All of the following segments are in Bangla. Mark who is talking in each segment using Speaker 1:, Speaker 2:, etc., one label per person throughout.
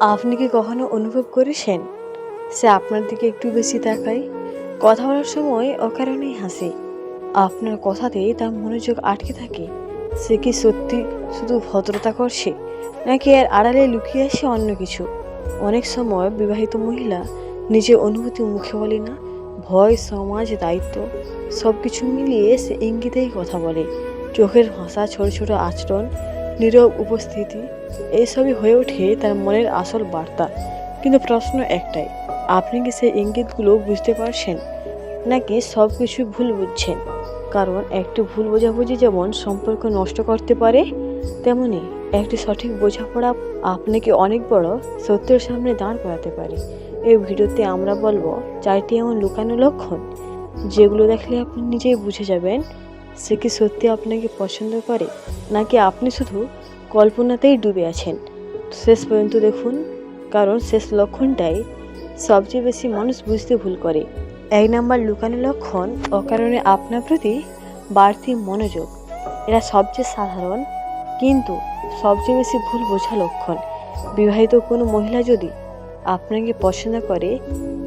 Speaker 1: আপনি কি কখনো অনুভব করেছেন সে আপনার দিকে একটু বেশি তাকায়? কথা বলার সময় অকারণেই হাসে। আপনার কথাতেই তার মনোযোগ আটকে থাকে। সে কি সত্যি শুধু ভদ্রতা করছে, নাকি এর আড়ালে লুকিয়ে আসে অন্য কিছু? অনেক সময় বিবাহিত মহিলা নিজের অনুভূতি মুখে বলে না, ভয়, সমাজ, দায়িত্ব সব কিছু মিলিয়ে সে ইঙ্গিতেই কথা বলে। চোখের ভাষা ছোট ছোট আচরণ নীরব উপস্থিতি এইসবই হয়ে ওঠে তার মনের আসল বার্তা। কিন্তু প্রশ্ন একটাই, আপনি কি সেই ইঙ্গিতগুলো বুঝতে পারছেন? নাকি সব কিছু ভুল বুঝছেন? কারণ একটি ভুল বোঝাবুঝি যেমন সম্পর্ক নষ্ট করতে পারে, তেমনি একটি সঠিক বোঝাপড়া আপনাকে অনেক বড় সত্যের সামনে দাঁড় করাতে পারে। এই ভিডিওতে আমরা বলব, চারটি এমন লুকানো লক্ষণ, যেগুলো দেখলে আপনি নিজেই বুঝে যাবেন সে কি সত্যি আপনাকে পছন্দ করে? নাকি আপনি শুধু কল্পনাতেই ডুবে আছেন? শেষ পর্যন্ত দেখুন, কারণ শেষ লক্ষণটাই সবচেয়ে বেশি মানুষ বুঝতে ভুল করে। এক নাম্বার লুকানো লক্ষণ অকারণে আপনার প্রতি বাড়তি মনোযোগ। এটা সবচেয়ে সাধারণ, কিন্তু সবচেয়ে বেশি ভুল বোঝা লক্ষণ। বিবাহিত কোনো মহিলা যদি আপনাকে পছন্দ করে,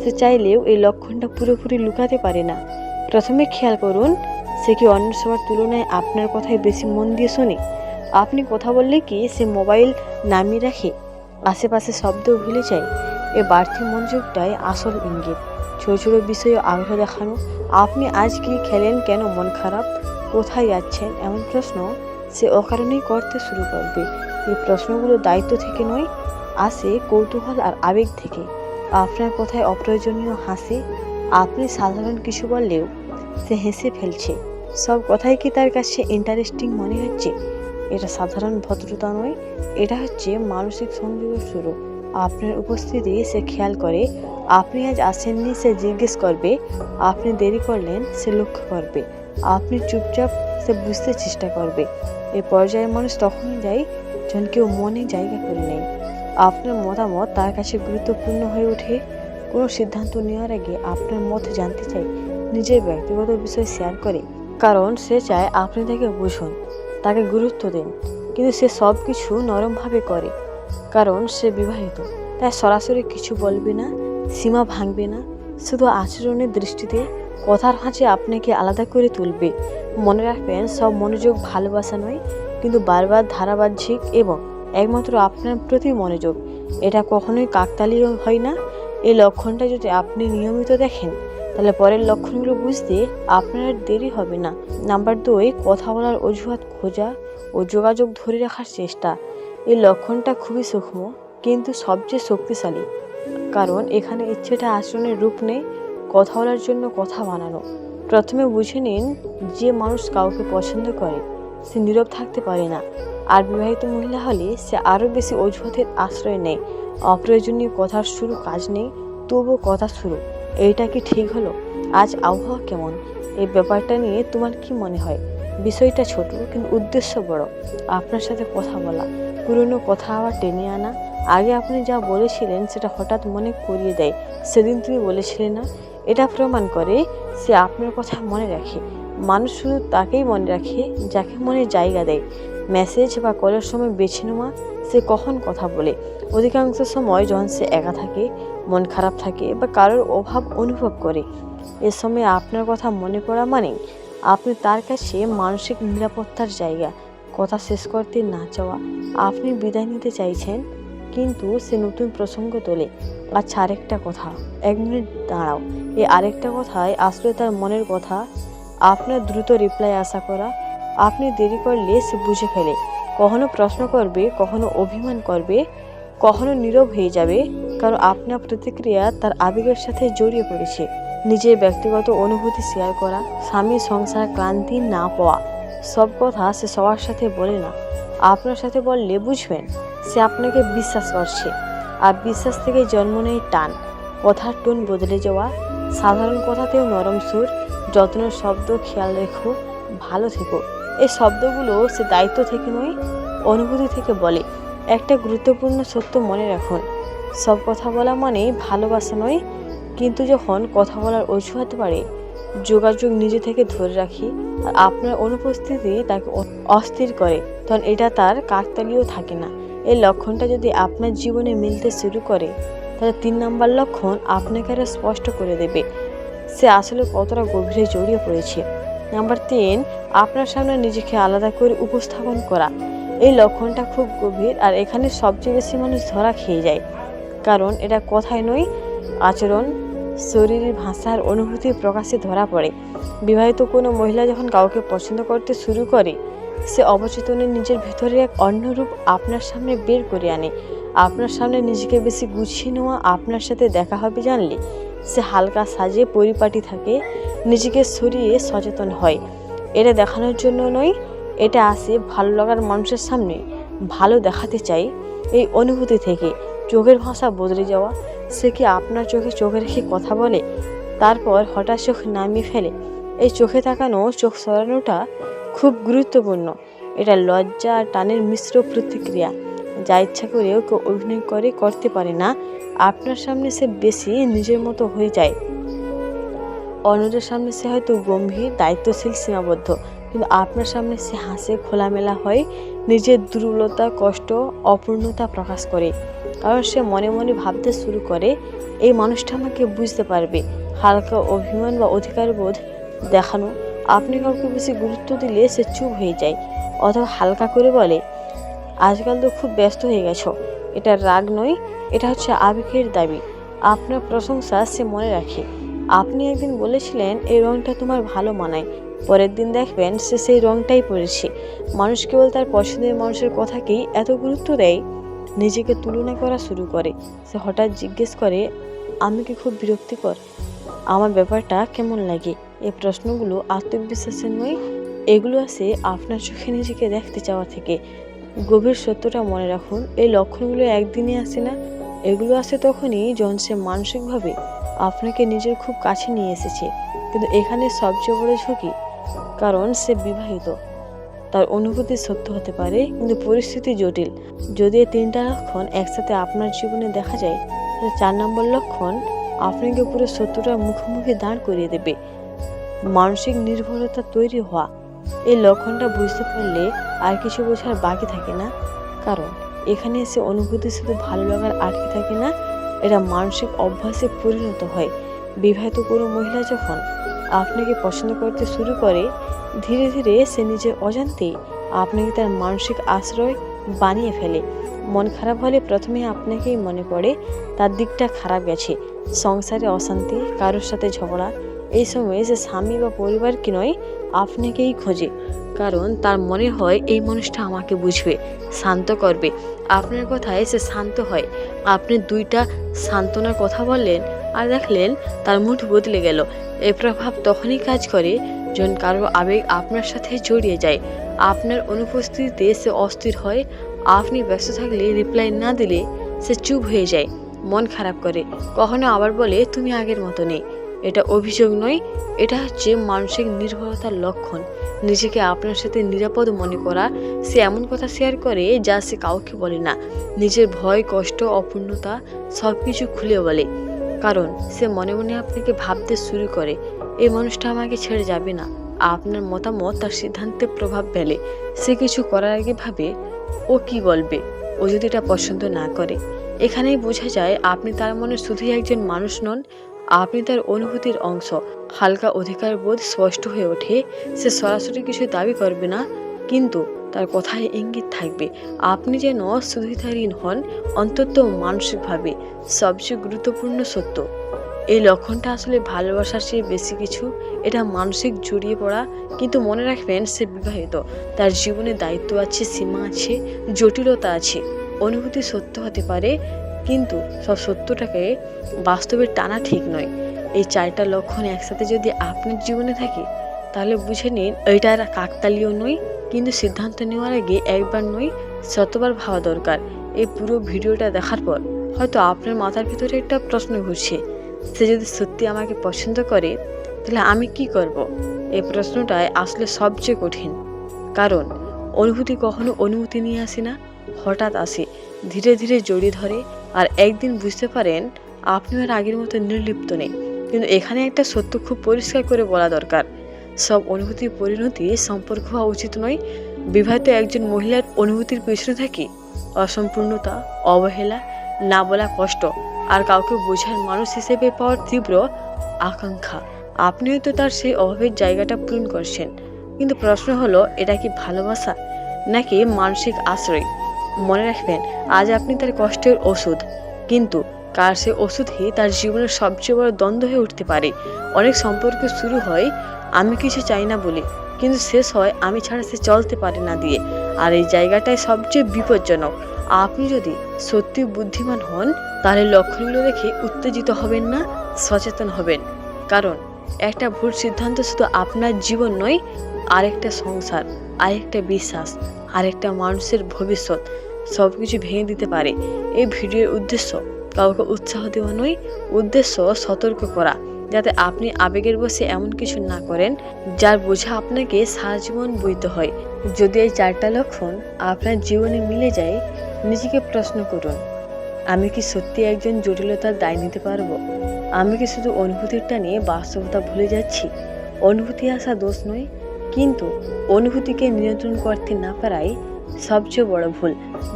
Speaker 1: সে চাইলেও এই লক্ষণটা পুরোপুরি লুকাতে পারে না। প্রথমে খেয়াল করুন সে কি অন্য সবার তুলনায় আপনার কথায় বেশি মন দিয়ে শোনে? আপনি কথা বললে কি সে মোবাইল নামিয়ে রাখে? আশেপাশে শব্দ ভুলে যায়। এ বাড়তি মনোযোগটাই আসল ইঙ্গিত। ছোটো ছোটো বিষয়ে আগ্রহ দেখানো, আপনি আজ কি খেলেন কেন মন খারাপ? কোথায় যাচ্ছেন? এমন প্রশ্ন সে অকারণেই করতে শুরু করবে। এই প্রশ্নগুলো দায়িত্ব থেকে নয়, আসে কৌতূহল আর আবেগ থেকে। আপনার কথায় অপ্রয়োজনীয় হাসি, আপনি সাধারণ কিছু বললেও সে হেসে ফেলছে। সব কথাই কি তার কাছে ইন্টারেস্টিং মনে হচ্ছে? এটা সাধারণ ভদ্রতা নয়, এটা হচ্ছে মানসিক সংযোগের শুরু। আপনার উপস্থিতি সে খেয়াল করে, আপনি আজ আসেননি সে জিজ্ঞেস করবে, আপনি দেরি করলেন সে লক্ষ্য করবে, আপনি চুপচাপ সে বুঝতে চেষ্টা করবে। এ পর্যায়ে মানুষ তখনই যায় যখন কেউ মনে জায়গা করে নেয়। আপনার মতামত তার কাছে গুরুত্বপূর্ণ হয়ে ওঠে। কোনো সিদ্ধান্ত নেওয়ার আগে আপনার মত জানতে চাই নিজের ব্যক্তিগত বিষয় শেয়ার করে। কারণ সে চায় আপনি তাকে বুঝুন, তাকে গুরুত্ব দিন। কিন্তু সে সব কিছু নরমভাবে করে, কারণ সে বিবাহিত। তাই সরাসরি কিছু বলবে না, সীমা ভাঙবে না, শুধু আচরণের দৃষ্টিতে কথার হাঁচে আপনাকে আলাদা করে তুলবে। মনে রাখবেন, সব মনোযোগ ভালোবাসা নয়, কিন্তু বারবার ধারাবাহ্যিক এবং একমাত্র আপনার প্রতি মনোযোগ। এটা কখনোই কাকতালীয় হয় না। এই লক্ষণটা যদি আপনি নিয়মিত দেখেন তাহলে পরের লক্ষণগুলো বুঝতে আপনার দেরি হবে না। নাম্বার দুই, কথা বলার অজুহাত খোঁজা ও যোগাযোগ ধরে রাখার চেষ্টা। এই লক্ষণটা খুবই সূক্ষ্ম, কিন্তু সবচেয়ে শক্তিশালী। কারণ এখানে ইচ্ছেটা আচরণের রূপ নেই কথা বলার জন্য কথা বানানো। প্রথমে বুঝে নিন যে মানুষ কাউকে পছন্দ করে, সে নীরব থাকতে পারে না। আর বিবাহিত মহিলা হলে সে আরও বেশি অজুহাতের আশ্রয় নেয়। অপ্রয়োজনীয় কথার শুরু কাজ নেই তবুও কথা শুরু। এইটা কি ঠিক হলো? আজ আবহাওয়া কেমন? এই ব্যাপারটা নিয়ে তোমার কি মনে হয়? বিষয়টা ছোট, কিন্তু উদ্দেশ্য বড়। আপনার সাথে কথা বলা, পুরনো কথা আবার টেনে আনা। আগে আপনি যা বলেছিলেন, সেটা হঠাৎ মনে করিয়ে দেয়। সেদিন তুমি বলেছিলে না? এটা প্রমাণ করে সে আপনার কথা মনে রাখে। মানুষ শুধু তাকেই মনে রাখে, যাকে মনে জায়গা দেয়। মেসেজ বা কলের সময় বেছে নেওয়া, সে কখন কথা বলে? অধিকাংশ সময় যখন সে একা থাকে মন খারাপ থাকে বা কারোর অভাব অনুভব করে। এ সময় আপনার কথা মনে পড়া মানে আপনি তার কাছে মানসিক নিরাপত্তার জায়গা, কথা শেষ করতে না চাওয়া। আপনি বিদায় নিতে চাইছেন, কিন্তু সে নতুন প্রসঙ্গ তোলে। আচ্ছা আরেকটা কথা, এক মিনিট দাঁড়াও। এই আরেকটা কথায় আসলে তার মনের কথা। আপনার দ্রুত রিপ্লাই আশা করা। আপনি দেরি করলে সে বুঝে ফেলে। কখনো প্রশ্ন করবে, কখনো অভিমান করবে, কখনো নীরব হয়ে যাবে। কারণ আপনার প্রতিক্রিয়া তার আবেগের সাথে জড়িয়ে পড়েছে। নিজের ব্যক্তিগত অনুভূতি শেয়ার করা, স্বামী সংসার ক্লান্তি না পাওয়া, সব কথা সে সবার সাথে বলে না। আপনার সাথে বললে বুঝবেন, সে আপনাকে বিশ্বাস করছে। আর বিশ্বাস থেকে জন্ম নেয় টান। কথার টোন বদলে যাওয়া, সাধারণ কথাতেও নরম সুর, যত্নের শব্দ খেয়াল রেখো, ভালো থেকো। এই শব্দগুলো সে দায়িত্ব থেকে নয়, অনুভূতি থেকে বলে। একটা গুরুত্বপূর্ণ সত্য মনে রাখুন সব কথা বলা মানে ভালোবাসা নয়, কিন্তু যখন কথা বলার অজুহাত বাড়ে যোগাযোগ নিজে থেকে ধরে রাখি আর আপনার অনুপস্থিতি তাকে অস্থির করে তখন এটা তার কাকতালিও থাকে না। এই লক্ষণটা যদি আপনার জীবনে মিলতে শুরু করে, তাহলে তিন নাম্বার লক্ষণ আপনাকে আরও স্পষ্ট করে দেবে। সে আসলে কতটা গভীরে জড়িয়ে পড়েছে। নাম্বার তিন, আপনার সামনে নিজেকে আলাদা করে উপস্থাপন করা। এই লক্ষণটা খুব গভীর আর এখানে সবচেয়ে বেশি মানুষ ধরা খেয়ে যায়। কারণ এটা কথায় নয়, আচরণ শরীরের ভাষার অনুভূতি প্রকাশে ধরা পড়ে। বিবাহিত কোনো মহিলা যখন কাউকে পছন্দ করতে শুরু করে, সে অবচেতনে নিজের ভেতরে এক অন্য রূপ আপনার সামনে বের করে আনে। আপনার সামনে নিজেকে বেশি গুছিয়ে নেওয়া আপনার সাথে দেখা হবে জানলে সে হালকা সাজে পরিপাটি থাকে, নিজেকে সরিয়ে সচেতন হয়। এটা দেখানোর জন্য নয়, এটা আসে ভালো লাগার মানুষের সামনে। ভালো দেখাতে চাই এই অনুভূতি থেকে। চোখের ভাষা বদলে যাওয়া, সে কি আপনার চোখে চোখে রেখে কথা বলে? তারপর হঠাৎ চোখ নামিয়ে ফেলে। এই চোখে তাকানো, চোখ সরানোটা খুব গুরুত্বপূর্ণ। এটা লজ্জা আর টানের মিশ্র প্রতিক্রিয়া, যা ইচ্ছা করেও কেউ অভিনয় করে, করতে পারে না। আপনার সামনে সে বেশি নিজের মতো হয়ে যায়। অন্যদের সামনে সে হয়তো গম্ভীর, দায়িত্বশীল, সীমাবদ্ধ। কিন্তু আপনার সামনে সে হাসে, খোলামেলা হয়, নিজের দুর্বলতা, কষ্ট, অপূর্ণতা প্রকাশ করে। কারণ সে মনে মনে ভাবতে শুরু করে, এই মানুষটা আমাকে বুঝতে পারবে। হালকা অভিমান বা অধিকারবোধ দেখানো। আপনি কাউকে বেশি গুরুত্ব দিলে সে চুপ হয়ে যায়। অথবা হালকা করে বলে, আজকাল তো খুব ব্যস্ত হয়ে গেছ। এটা রাগ নয়, এটা হচ্ছে আবেগের দাবি। আপনার প্রশংসা সে মনে রাখে। আপনি একদিন বলেছিলেন, এই রঙটা তোমার ভালো মানায়। পরের দিন দেখবেন, সে সেই রঙটাই পরেছে। মানুষ কেবল তার পছন্দের মানুষের কথাকেই এত গুরুত্ব দেয়। নিজেকে তুলনা করা শুরু করে। সে হঠাৎ জিজ্ঞেস করে, আমি কি খুব বিরক্তিকর? আমার ব্যাপারটা কেমন লাগে? এই প্রশ্নগুলো আত্মবিশ্বাসের নয় এগুলো আসে আপনার চোখে নিজেকে দেখতে চাওয়া থেকে। গভীর সত্যটা মনে রাখুন, এই লক্ষণগুলো একদিনে আসে না। এগুলো আসে তখনই যখন সে মানসিকভাবে আপনাকে নিজের খুব কাছে নিয়ে এসেছে। কিন্তু এখানে সবচেয়ে বড় ঝুঁকি, কারণ সে বিবাহিত। তার অনুভূতি সত্য হতে পারে, কিন্তু পরিস্থিতি জটিল। যদি এই তিনটা লক্ষণ একসাথে আপনার জীবনে দেখা যায়, তাহলে চার নম্বর লক্ষণ আপনাকে পুরো সত্যটার মুখোমুখি দাঁড় করিয়ে দেবে। মানসিক নির্ভরতা তৈরি হওয়া। এই লক্ষণটা বুঝতে পারলে আর কিছু বোঝার বাকি থাকে না। কারণ এখানে এসে অনুভূতি শুধু ভালো লাগার আটকে থাকে না, এটা মানসিক অভ্যাসে পরিণত হয়। বিবাহিত কোনো মহিলা যখন আপনাকে পছন্দ করতে শুরু করে, ধীরে ধীরে সে নিজের অজান্তে আপনাকে তার মানসিক আশ্রয় বানিয়ে ফেলে। মন খারাপ হলে প্রথমে আপনাকেই মনে পড়ে, তার দিকটা খারাপ গেছে, সংসারে অশান্তি, কারোর সাথে ঝগড়া। এই সময়ে সে স্বামী বা পরিবারকে নয়, আপনাকেই খোঁজে। কারণ তার মনে হয় এই মানুষটা আমাকে বুঝবে, শান্ত করবে। আপনার কথায় সে শান্ত হয়। আপনি দুইটা সান্ত্বনার কথা বললেন আর দেখলেন তার মুড বদলে গেল। এই প্রভাব তখনই কাজ করে যখন কারও আবেগ আপনার সাথে জড়িয়ে যায়। আপনার অনুপস্থিতিতে সে অস্থির হয়, আপনি ব্যস্ত থাকলে রিপ্লাই না দিলে সে চুপ হয়ে যায়, মন খারাপ করে। কখনো আবার বলে, তুমি আগের মতো নেই। এটা অভিযোগ নয়, এটা হচ্ছে মানসিক নির্ভরতার লক্ষণ। নিজেকে আপনার সাথে নিরাপদ মনে করা, সে এমন কথা শেয়ার করে যা সে কাউকে বলে না। নিজের ভয়, কষ্ট, অপূর্ণতা সব কিছু খুলে বলে। কারণ সে মনে মনে আপনাকে ভাবতে শুরু করে, এই মানুষটা আমাকে ছেড়ে যাবে না। আপনার মতামত তার সিদ্ধান্তে প্রভাব ফেলে। সে কিছু করার আগে ভাবে, ও কি বলবে? ও যদি এটা পছন্দ না করে। এখানেই বোঝা যায়, আপনি তার মনে শুধুই একজন মানুষ নন, আপনি তার অনুভূতির অংশ। হালকা অধিকার বোধ স্পষ্ট হয়ে ওঠে, সে সরাসরি কিছু দাবি করবে না, কিন্তু তার কথায় ইঙ্গিত থাকবে। আপনি যেন তার হন, অন্তত মানসিকভাবে। সবচেয়ে গুরুত্বপূর্ণ সত্য, এই লক্ষণটা আসলে ভালোবাসার চেয়ে বেশি কিছু। এটা মানসিক জড়িয়ে পড়া, কিন্তু মনে রাখবেন সে বিবাহিত। তার জীবনে দায়িত্ব আছে, সীমা আছে, জটিলতা আছে। অনুভূতি সত্য হতে পারে, কিন্তু সব সত্যটাকে বাস্তবে টানা ঠিক নয়। এই চারটা লক্ষণ একসাথে যদি আপনার জীবনে থাকে, তাহলে বুঝে নিন এটা আর কাকতালীয় নয়। কিন্তু সিদ্ধান্ত নেওয়ার আগে একবার নয় শতবার ভাবা দরকার। এই পুরো ভিডিওটা দেখার পর হয়তো আপনার মাথার ভিতরে একটা প্রশ্ন ঘুরছে, সে যদি সত্যি আমাকে পছন্দ করে, তাহলে আমি কি করব? এই প্রশ্নটাই আসলে সবচেয়ে কঠিন। কারণ অনুভূতি কখনো অনুমতি নিয়ে আসে না, হঠাৎ আসে, ধীরে ধীরে জড়িয়ে ধরে আর একদিন বুঝতে পারেন আপনি আর আগের মতো নির্লিপ্ত নেই। কিন্তু এখানে একটা সত্য খুব পরিষ্কার করে বলা দরকার। সব অনুভূতির পরিণতি সম্পর্ক হওয়া উচিত নয়। বিবাহিত একজন মহিলার অনুভূতির পেছনে থাকি অসম্পূর্ণতা, অবহেলা, না বলা কষ্ট আর কাউকে বোঝার মানুষ হিসেবে পাওয়ার তীব্র আকাঙ্ক্ষা। আপনি হয়তো তার সেই অভাবের জায়গাটা পূরণ করছেন। কিন্তু প্রশ্ন হলো, এটা কি ভালোবাসা নাকি মানসিক আশ্রয়? মনে রাখবেন, আজ আপনি তার কষ্টের ওষুধ। কিন্তু কার সে ওষুধই তার জীবনের সবচেয়ে বড় দ্বন্দ্ব হয়ে উঠতে পারে। অনেক সম্পর্ক শুরু হয় আমি কিছু চাই না বলে, কিন্তু শেষ হয় আমি ছাড়া সে চলতে পারে না দিয়ে। আর এই জায়গাটাই সবচেয়ে বিপজ্জনক। আপনি যদি সত্যি বুদ্ধিমান হন, তাহলে লক্ষণগুলো দেখে উত্তেজিত হবেন না, সচেতন হবেন। কারণ, একটা ভুল সিদ্ধান্ত শুধু আপনার জীবন নয়, আরেকটা সংসার, আরেকটা বিশ্বাস, আরেকটা মানুষের ভবিষ্যৎ সব কিছু ভেঙে দিতে পারে। এই ভিডিওর উদ্দেশ্য, কাউকে উৎসাহ দেওয়া নয়, উদ্দেশ্য সতর্ক করা। যাতে আপনি আবেগের বসে এমন কিছু না করেন, যার বোঝা আপনাকে সারা জীবন বইতে হয়। যদি এই চারটা লক্ষণ আপনার জীবনে মিলে যায়, নিজেকে প্রশ্ন করুন, আমি কি সত্যি একজন জটিলতার দায় নিতে পারব? আমি কি শুধু অনুভূতিটা নিয়ে বাস্তবতা ভুলে যাচ্ছি? অনুভূতি আসা দোষ নয়, কিন্তু অনুভূতিকে নিয়ন্ত্রণ করতে না পারাই সবচেয়ে বড় ভুল।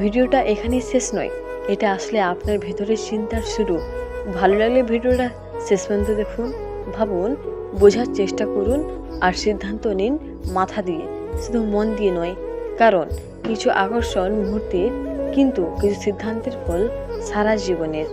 Speaker 1: ভিডিওটা এখানেই শেষ নয়, এটা আসলে আপনার ভেতরের চিন্তার শুরু। ভালো লাগলে ভিডিওটা শেষ পর্যন্ত দেখুন, ভাবুন, বোঝার চেষ্টা করুন আর সিদ্ধান্ত নিন মাথা দিয়ে, শুধু মন দিয়ে নয়। কারণ কিছু আকর্ষণ মুহূর্তের কিন্তু কিছু সিদ্ধান্তের ফল সারা জীবনের।